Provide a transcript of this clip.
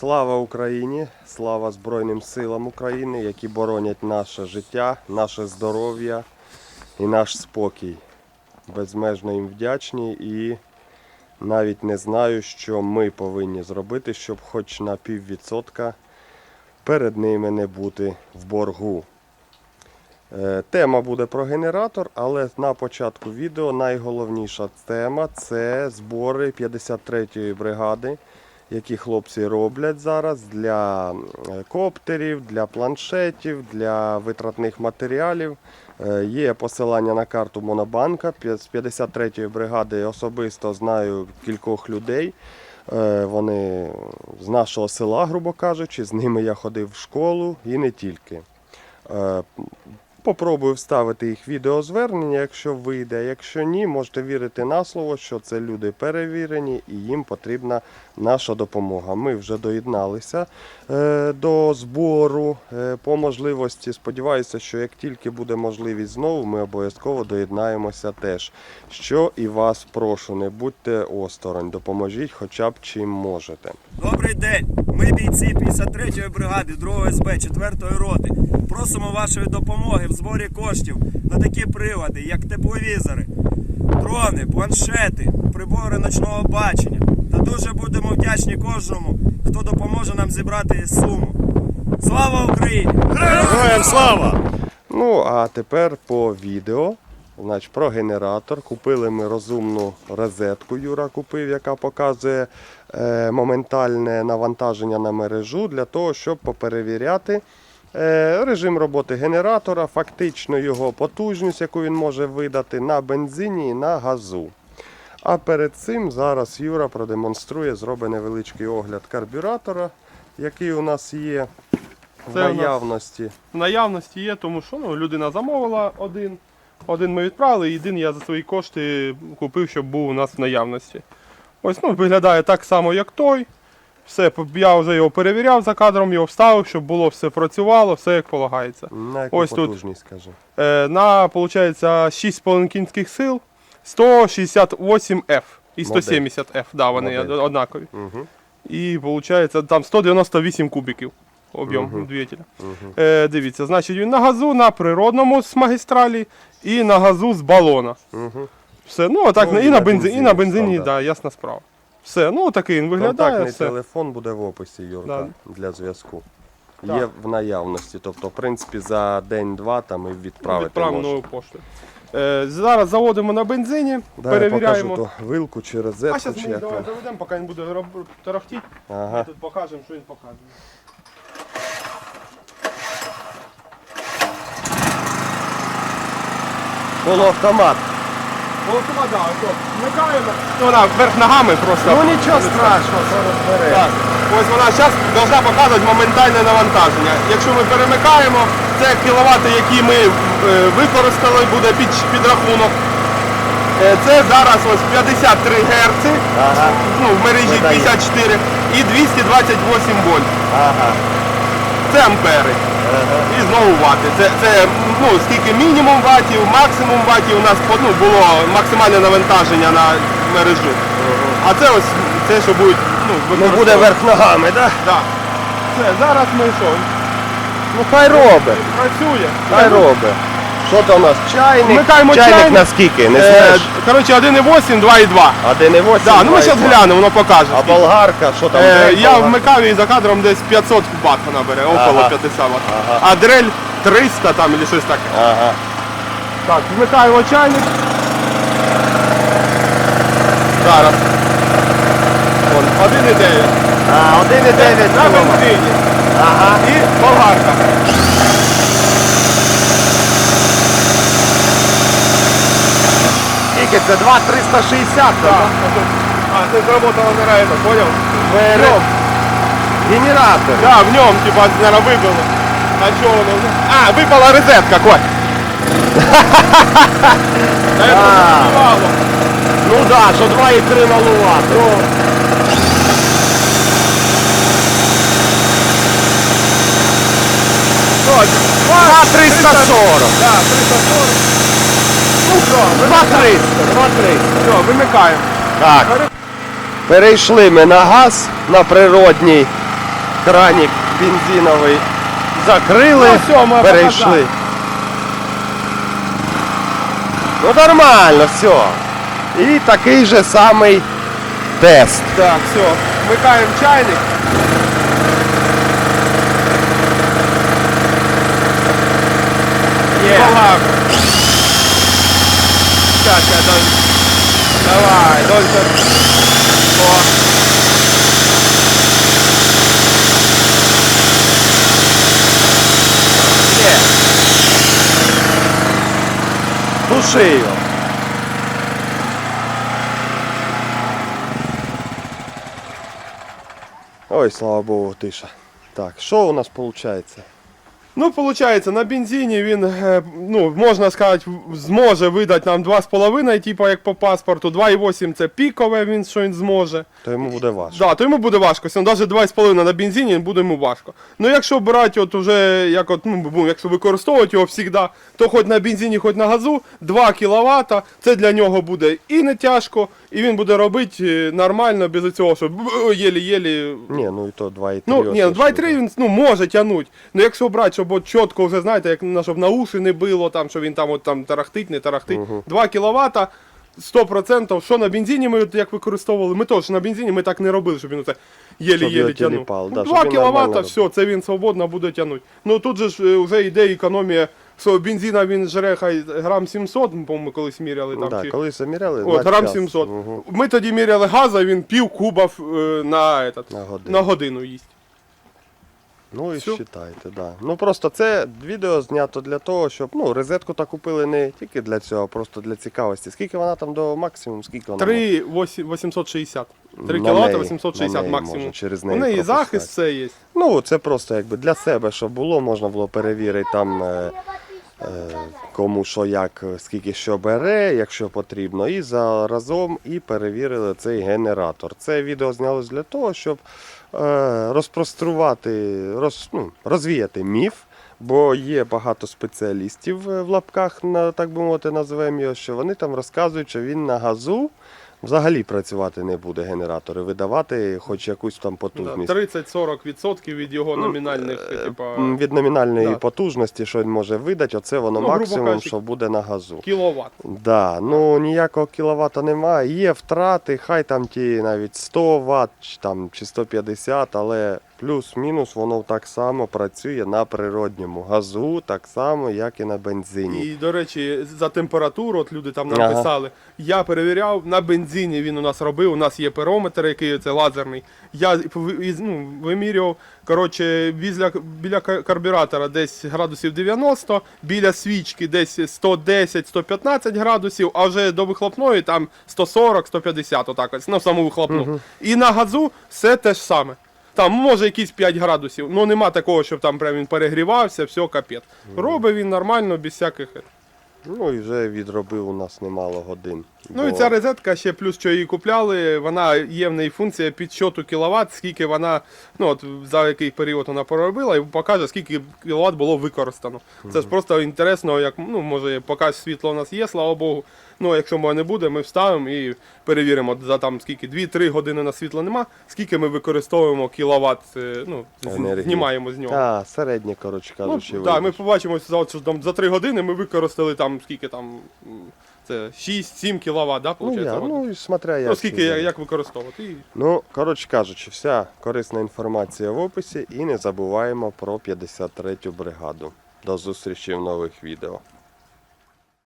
Слава Україні! Слава Збройним силам України, які боронять наше життя, наше здоров'я і наш спокій. Безмежно їм вдячні і навіть не знаю, що ми повинні зробити, щоб хоч на піввідсотка перед ними не бути в боргу. Е, Тема буде про генератор, але на початку відео найголовніша тема це збори 53-ї бригади, які хлопці роблять зараз для е, коптерів, для планшетів, для витратних матеріалів. Е, Є посилання на карту Монобанка. З 53-ї бригади особисто знаю кількох людей. Е, Вони з нашого села, грубо кажучи, з ними я ходив в школу і не тільки. Попробую вставити їх відеозвернення, якщо вийде. Якщо ні, можете вірити на слово, що це люди перевірені і їм потрібна наша допомога. Ми вже доєдналися е, до збору е, по можливості. Сподіваюся, що як тільки буде можливість знову, ми обов'язково доєднаємося теж. Що і вас прошу, не будьте осторонь, допоможіть хоча б чим можете. Добрий день! Ми бійці 53-ї бригади 2 СБ 4-ї роти. Просимо вашої допомоги в зборі коштів на такі прилади, як тепловізори, дрони, планшети, прибори ночного бачення. Та дуже будемо вдячні кожному, хто допоможе нам зібрати суму. Слава Україні! Героям слава! Ну, а тепер по відео. Значить, про генератор. Купили ми розумну розетку. Юра купив, яка показує е, моментальне навантаження на мережу для того, щоб поперевіряти режим роботи генератора, фактично його потужність, яку він може видати на бензині і на газу. А перед цим зараз Юра продемонструє, зробить невеличкий огляд карбюратора, який у нас є в Це наявності. В наявності є, тому що ну, людина замовила один. Один ми відправили, і один я за свої кошти купив, щоб був у нас в наявності. Ось ну, виглядає так само, як той. Все, я вже його перевіряв за кадром, його вставив, щоб було все працювало, все як полагається. На яку Ось тут. потужність, скажи. Е, на, виходить, 6,5 кінських сил, 168F і 170F, да, вони Модель. однакові. Угу. І виходить там 198 кубиків об'єм Мгм. двигателя. Угу. Е, дивіться, значить він на газу, на природному з магістралі і на газу з балона. Угу. Все, ну так, Ну, і, і на бензині, і на бензині, стандарт. да, ясна справа. Все, ну такий він виглядає. Контактний Все. телефон буде в описі, Юрка, для зв'язку. Так. Є в наявності. Тобто, в принципі, за день-два там і відправити Відправ можна. Е, зараз заводимо на бензині, Да, я перевіряємо. покажу то вилку чи А розетку, зараз чи ми як. давай вона. заведемо, поки він буде роб- тарахтіти. Ми Ага. тут покажемо, що він показує. Полуавтомат. Голосова, да, ось, вмикаємо. Ну, вона вверх ногами просто. Ну нічого страшного, це розбере. Так, ось вона зараз повинна показувати моментальне навантаження. Якщо ми перемикаємо, це кіловати, які ми е, використали, буде під, підрахунок. Е, Це зараз ось 53 Гц, Ага. ну, в мережі Видає. 54 і 228 вольт. Ага. Це ампери. Ага. І знову вати. Це, це ну, скільки мінімум ватів, максимум ватів у нас ну, було максимальне навантаження на мережу. А це ось це, що буде ну, Ну буде верх ногами, так? Да? Да. Все, зараз ми що? Ну хай робить. Працює. Хай робить. Що то у нас? Чайник? Вмикаємо чайник, чайник. на скільки? Не Е, знаєш? коротше, 1,8, 2,2. 1,8. Да, ну ми зараз глянемо, воно покаже. А болгарка, що там? Е, я болгарка? вмикав її за кадром десь 500 Вт вона бере, около Ага. 50 Вт. Ага. А дрель 300 там або щось таке. Ага. Так, вмикаємо чайник. Зараз. Вон, 1,9. А, 1,9 На кіловат. бензині. Ага. І болгарка. Скільки це? 2,360, Так. так? А, це зработала не райно, поняв? В Генератор. ньому. Генератор. Да, в ньому, типа, наверное, вибило. А чого воно? А, випала розетка, Коль. Та я А. просто співало. Ну так, да, що 2,3 малувати. Що, 2,340. Да, 340. Ну що, 2,300. 2,300. все, вимикаємо. Так. Перейшли ми на газ на природній. Кранік бензиновий закрили, Ну, все, ми перейшли. показали. Ну нормально, все. І такий же самий тест. Так, все, вмикаємо чайник. Є. Сейчас, я дай. Давай, дольше. О. Туши його. Ой, слава Богу, тиша. Так, що у нас виходить? Ну, виходить, на бензині він, е, ну, можна сказати, зможе видати нам 2,5, типу як по паспорту. 2,8 це пікове, він, що він зможе. То йому буде важко. Да, то йому буде важко. Навіть 2,5 на бензині буде йому важко. Ну якщо брати, от уже, як от, ну, якщо використовувати його завжди, то хоч на бензині, хоч на газу, 2 кВт, це для нього буде і не тяжко, і він буде робити е, нормально, без цього, що єлі-єлі. Ні, ну і то 2,3. Ну, ні, 2,3 що. він ну, може тягнути. Ну якщо брати, щоб от чітко вже знаєте, як на- щоб на уші не било, там, що він там от там тарахтить, не тарахтить. 2 кВт. 100%, що на бензині ми як використовували, ми теж на бензині ми так не робили, щоб він оце його єлі-єлі тягнув. да, 2 щоб він нормально кВт, все, це він свободно буде тягнути. Ну тут же ж е, вже йде економія, що бензина він жре хай грам 700, ми, по-моєму, колись міряли там. Да, чи... коли заміряли, От, грам 700. Мгм. Ми тоді міряли газа, він пів куба е, на, этот, На годину. на годину їсть. Ну і вважайте, да. Ну просто це відео знято для того, щоб ну, розетку так купили не тільки для цього, а просто для цікавості. Скільки вона там до максимуму, скільки вона? 3 860. 3 На кВт неї- 860 на неї максимум. можна через У неї неї пропускати. захист все є. Ну, це просто якби для себе, щоб було, можна було перевірити там. Е, Кому що як, е, скільки що бере, якщо потрібно, і заразом і перевірили цей генератор. Це відео знялось для того, щоб е, розпрострувати, роз, ну, розвіяти міф, бо є багато спеціалістів е, в лапках, так би мовити, називаємо його, що вони там розказують, що він на газу взагалі працювати не буде генератори, видавати хоч якусь там потужність. 30-40% від його номінальних, Е, типа, Від номінальної Да. потужності, що він може видати, оце воно Ну, максимум, кажучи, що буде на газу. кіловат. Да, ну ніякого кіловата немає. Є втрати, хай там ті навіть 100 Вт чи, там, чи 150, але плюс-мінус воно так само працює на природньому газу, так само, як і на бензині. І, до речі, за температуру, от люди там Ага. написали. Я перевіряв, на бензині він у нас робив, у нас є перометр, який це лазерний. Я ну, вимірював, коротше, біля, біля карбюратора десь градусів 90, біля свічки десь 110-115 градусів, а вже до вихлопної там 140-150, отак ось, ну, саму вихлопну. І на газу все те ж саме. Там може якісь 5 градусів, ну нема такого, щоб там прям він перегрівався, все капець. Робить він нормально, без всяких. Ну і вже відробив у нас немало годин. Ну і Бо- ця розетка ще плюс, що її купляли, вона є в неї функція підсчоту кіловат, скільки вона, ну от за який період вона проробила, і покаже, скільки кіловат було використано. Це ж просто інтересно, як ну може, поки світло у нас є, слава Богу. Ну, якщо моє не буде, ми вставимо і перевіримо за там скільки 2-3 години на світла нема, скільки ми використовуємо кіловат, е, ну, Енергії. знімаємо з нього. А, середнє, коротше Ну, кажучи, да, ми вийде. побачимо що там, за 3 години ми використали там скільки там. Це 6-7 кВт, да, Ну, я, ну, і смотря як. Ну, скільки, як, як використовувати. І Ну, коротше кажучи, вся корисна інформація в описі і не забуваємо про 53-ю бригаду. До зустрічі в нових відео.